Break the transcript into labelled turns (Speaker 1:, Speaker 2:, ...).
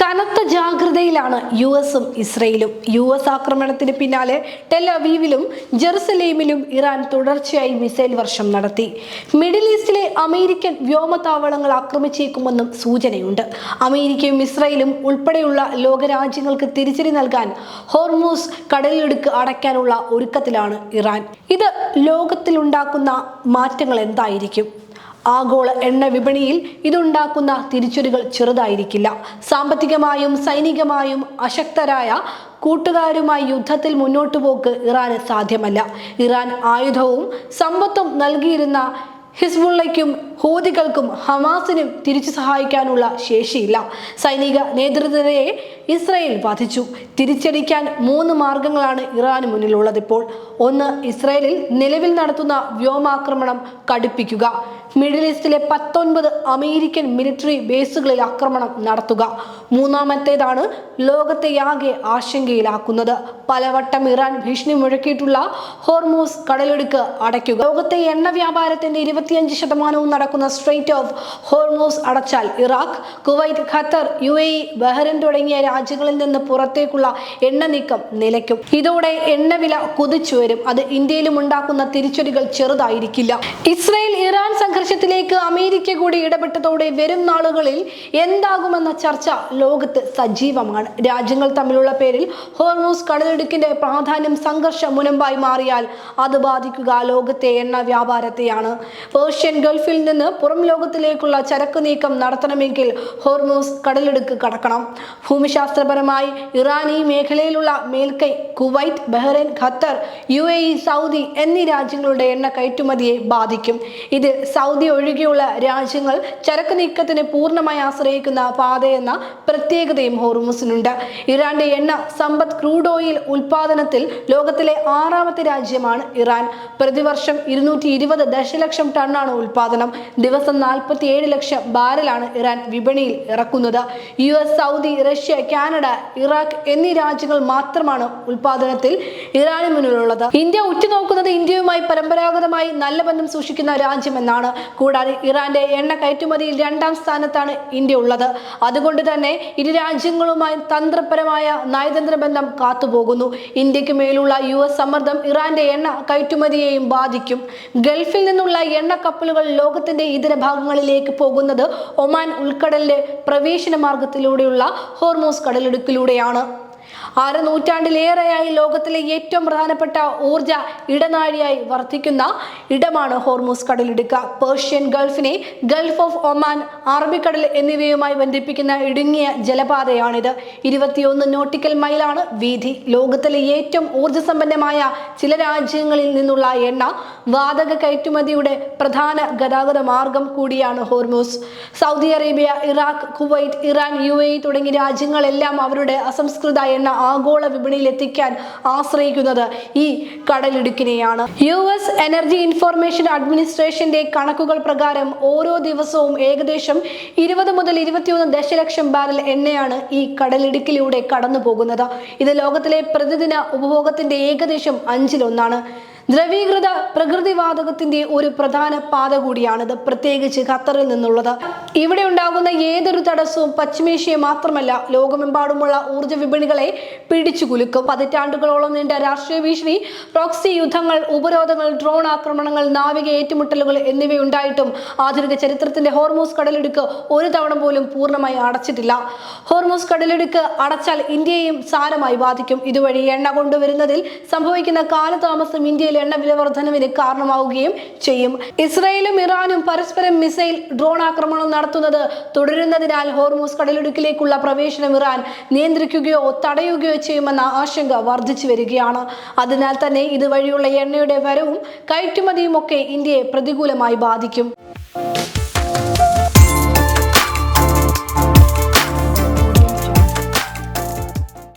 Speaker 1: കനത്ത ജാഗ്രതയിലാണ് യു എസും ഇസ്രയേലും. യു എസ് ആക്രമണത്തിന് പിന്നാലെ ടെൽ അവീവിലും ജെറുസലേമിലും ഇറാൻ തുടർച്ചയായി മിസൈൽ വർഷം നടത്തി. മിഡിൽ ഈസ്റ്റിലെ അമേരിക്കൻ വ്യോമതാവളങ്ങൾ ആക്രമിച്ചേക്കുമെന്നും സൂചനയുണ്ട്. അമേരിക്കയും ഇസ്രയേലും ഉൾപ്പെടെയുള്ള ലോകരാജ്യങ്ങൾക്ക് തിരിച്ചടി നൽകാൻ ഹോർമൂസ് കടലിടുക്ക് അടയ്ക്കാനുള്ള ഒരുക്കത്തിലാണ് ഇറാൻ. ഇത് ലോകത്തിലുണ്ടാക്കുന്ന മാറ്റങ്ങൾ എന്തായിരിക്കും? ആഗോള എണ്ണ വിപണിയിൽ ഇതുണ്ടാക്കുന്ന തിരിച്ചടികൾ ചെറുതായിരിക്കില്ല. സാമ്പത്തികമായും സൈനികമായും അശക്തരായ കൂട്ടുകാരുമായി യുദ്ധത്തിൽ മുന്നോട്ടു പോക്ക് ഇറാന് സാധ്യമല്ല. ഇറാൻ ആയുധവും സമ്പത്തും നൽകിയിരുന്ന ഹിസ്ബുള്ളയ്ക്കും ഹൂതികൾക്കും ഹമാസിനും തിരിച്ചു സഹായിക്കാനുള്ള ശേഷിയില്ല. സൈനിക നേതൃത്വത്തെ ഇസ്രയേൽ വധിച്ചു തിരിച്ചടിക്കാൻ മൂന്ന് മാർഗങ്ങളാണ് ഇറാന് മുന്നിലുള്ളത് ഇപ്പോൾ. ഒന്ന് ഇസ്രയേലിൽ നിലവിൽ നടത്തുന്ന വ്യോമാക്രമണം കടുപ്പിക്കുക. മിഡിൽ ഈസ്റ്റിലെ പത്തൊൻപത് അമേരിക്കൻ മിലിറ്ററി ബേസുകളിൽ ആക്രമണം നടത്തുക. മൂന്നാമത്തേതാണ് ലോകത്തെ ലോകത്തെയാകെ ആശങ്കയിലാക്കുന്നത്. പലവട്ടം ഇറാൻ ഭീഷണി മുഴക്കിയിട്ടുള്ള ഹോർമോസ് കടലെടുക്ക് അടയ്ക്കുക. ലോകത്തെ എണ്ണ വ്യാപാരത്തിന്റെ ഇരുപത്തിയഞ്ച് ശതമാനവും നടക്കുന്ന സ്ട്രേറ്റ് ഓഫ് ഹോർമോസ് അടച്ചാൽ Iraq Kuwait Qatar U A E Bahrain തുടങ്ങിയ രാജ്യങ്ങളിൽ നിന്ന് പുറത്തേക്കുള്ള എണ്ണ നീക്കം നിലയ്ക്കും. ഇതോടെ എണ്ണവില കുതിച്ചു വരും അത് ഇന്ത്യയിലും ഉണ്ടാക്കുന്ന തിരിച്ചടികൾ ചെറുതായിരിക്കില്ല. ഇസ്രയേൽ ഇറാൻ സംഘർഷത്തിലേക്ക് അമേരിക്ക കൂടി ഇടപെട്ടതോടെ വരും നാളുകളിൽ എന്താകുമെന്ന ചർച്ച ലോകത്ത് സജീവമാണ്. രാജ്യങ്ങൾ തമ്മിലുള്ള പേരിൽ ഹോർമോസ് കടലിടുക്കിന്റെ പ്രാധാന്യം സംഘർഷ മുനമ്പായി മാറിയാൽ അത് ബാധിക്കുക ലോകത്തെ എണ്ണ വ്യാപാരത്തെയാണ്. പേർഷ്യൻ ഗൾഫിൽ നിന്ന് പുറം ലോകത്തിലേക്കുള്ള ചരക്ക് നീക്കം നടത്തണമെങ്കിൽ ഹോർമോസ് കടലിടുക്ക് കടക്കണം. ഭൂമിശാസ്ത്രപരമായി ഇറാൻ ഈ മേഖലയിലുള്ള മേൽക്കൈ Kuwait Bahrain Qatar U Saudi എന്നീ രാജ്യങ്ങളുടെ എണ്ണ കയറ്റുമതിയെ ബാധിക്കും. ഇത് സൗദി ഒഴികെയുള്ള രാജ്യങ്ങൾ ചരക്ക് നീക്കത്തിന് പൂർണമായി ആശ്രയിക്കുന്ന പാതയെന്ന പ്രത്യേകതയും ഹോർമൂസിനുണ്ട് ഇറാന്റെ എണ്ണ സമ്പത്ത് ക്രൂഡ് ഓയിൽ ഉൽപാദനത്തിൽ ലോകത്തിലെ ആറാമത്തെ രാജ്യമാണ് ഇറാൻ. പ്രതിവർഷം ഇരുന്നൂറ്റി ഇരുപത് ദശലക്ഷം ടണ്ണാണ് ഉൽപാദനം. ദിവസം നാൽപ്പത്തിയേഴ് ലക്ഷം ബാരലാണ് ഇറാൻ വിപണിയിൽ ഇറക്കുന്നത്. U S Saudi Russia Canada Iraq എന്നീ രാജ്യങ്ങൾ മാത്രമാണ് ഉൽപാദനത്തിൽ ഇറാന് മുന്നിലുള്ളത്. ഇന്ത്യ ഉറ്റുനോക്കുന്നത് ഇന്ത്യയുമായി പരമ്പരാഗതമായി നല്ല ബന്ധം സൂക്ഷിക്കുന്ന രാജ്യമെന്നാണ്. കൂടാതെ ഇറാന്റെ എണ്ണ കയറ്റുമതിയിൽ രണ്ടാം സ്ഥാനത്താണ് ഇന്ത്യ ഉള്ളത്. അതുകൊണ്ട് തന്നെ ഇരു രാജ്യങ്ങളുമായി തന്ത്രപരമായ നയതന്ത്ര ബന്ധം കാത്തുപോകുന്നു. ഇന്ത്യയ്ക്ക് മേലുള്ള യു എസ് സമ്മർദ്ദം ഇറാന്റെ എണ്ണ കയറ്റുമതിയെയും ബാധിക്കും. ഗൾഫിൽ നിന്നുള്ള എണ്ണ കപ്പലുകൾ ലോകത്തിന്റെ ഇതര ഭാഗങ്ങളിലേക്ക് പോകുന്നത് ഒമാൻ ഉൾക്കടലിലെ പ്രവേശന മാർഗത്തിലൂടെയുള്ള ഹോർമോസ് കടലിടുക്കിലൂടെയാണ്. ആറ് നൂറ്റാണ്ടിലേറെയായി ലോകത്തിലെ ഏറ്റവും പ്രധാനപ്പെട്ട ഊർജ ഇടനാഴിയായി വർദ്ധിക്കുന്ന ഇടമാണ് ഹോർമൂസ് കടലിടുക്ക. പേർഷ്യൻ ഗൾഫിനെ ഗൾഫ് ഓഫ് ഒമാൻ അറബിക്കടൽ എന്നിവയുമായി ബന്ധിപ്പിക്കുന്ന ഇടുങ്ങിയ ജലപാതയാണിത്. ഇരുപത്തിയൊന്ന് നോട്ടിക്കൽ മൈലാണ് വീതി. ലോകത്തിലെ ഏറ്റവും ഊർജസമ്പന്നമായ ചില രാജ്യങ്ങളിൽ നിന്നുള്ള എണ്ണ വാതക കയറ്റുമതിയുടെ പ്രധാന ഗതാഗത മാർഗം കൂടിയാണ് Hormuz. Saudi Arabia Iraq Kuwait Iran U A തുടങ്ങിയ രാജ്യങ്ങളെല്ലാം അവരുടെ അസംസ്കൃത എണ്ണ ആഗോള വിപണിയിൽ എത്തിക്കാൻ ആശ്രയിക്കുന്നത് ഈ കടലിടുക്കിനെയാണ്. യു എസ് എനർജി ഇൻഫർമേഷൻ അഡ്മിനിസ്ട്രേഷന്റെ കണക്കുകൾ പ്രകാരം ഓരോ ദിവസവും ഏകദേശം ഇരുപത് മുതൽ ഇരുപത്തിയൊന്ന് ദശലക്ഷം ബാരൽ എണ്ണയാണ് ഈ കടലിടുക്കിലൂടെ കടന്നു പോകുന്നത് ഇത് ലോകത്തിലെ പ്രതിദിന ഉപഭോഗത്തിന്റെ ഏകദേശം അഞ്ചിലൊന്നാണ്. ദ്രവീകൃത പ്രകൃതിവാതകത്തിന്റെ ഒരു പ്രധാന പാത കൂടിയാണിത് പ്രത്യേകിച്ച് ഖത്തറിൽ നിന്നുള്ളത്. ഇവിടെ ഉണ്ടാകുന്ന ഏതൊരു തടസ്സവും പശ്ചിമേഷ്യയെ മാത്രമല്ല ലോകമെമ്പാടുമുള്ള ഊർജ വിപണികളെ പിടിച്ചു കുലുക്കും. പതിറ്റാണ്ടുകളോളം നീണ്ട രാഷ്ട്രീയ ഭീഷണി പ്രോക്സി യുദ്ധങ്ങൾ ഉപരോധങ്ങൾ ഡ്രോൺ ആക്രമണങ്ങൾ നാവിക ഏറ്റുമുട്ടലുകൾ എന്നിവയുണ്ടായിട്ടും ആധുനിക ചരിത്രത്തിന്റെ ഹോർമോസ് കടലിടുക്ക് ഒരു തവണ പോലും പൂർണമായി അടച്ചിട്ടില്ല. ഹോർമോസ് കടലിടുക്ക് അടച്ചാൽ ഇന്ത്യയെയും സാരമായി ബാധിക്കും. ഇതുവഴി എണ്ണ കൊണ്ടുവരുന്നതിൽ സംഭവിക്കുന്ന കാലതാമസം ഇന്ത്യയിൽ എണ്ണ വില വർധനവിന് കാരണമാവുകയും ചെയ്യും. ഇസ്രയേലും ഇറാനും പരസ്പരം മിസൈൽ ഡ്രോൺ ആക്രമണം നടത്തുന്നത് തുടരുന്നതിനാൽ ഹോർമോസ് കടലിടുക്കിലേക്കുള്ള പ്രവേശനം ഇറാൻ നിയന്ത്രിക്കുകയോ തടയുകയോ ചെയ്യുമെന്ന ആശങ്ക വർദ്ധിച്ചു വരികയാണ്. അതിനാൽ തന്നെ ഇതുവഴിയുള്ള എണ്ണയുടെ വരവും കയറ്റുമതിയും ഒക്കെ ഇന്ത്യയെ പ്രതികൂലമായി ബാധിക്കും.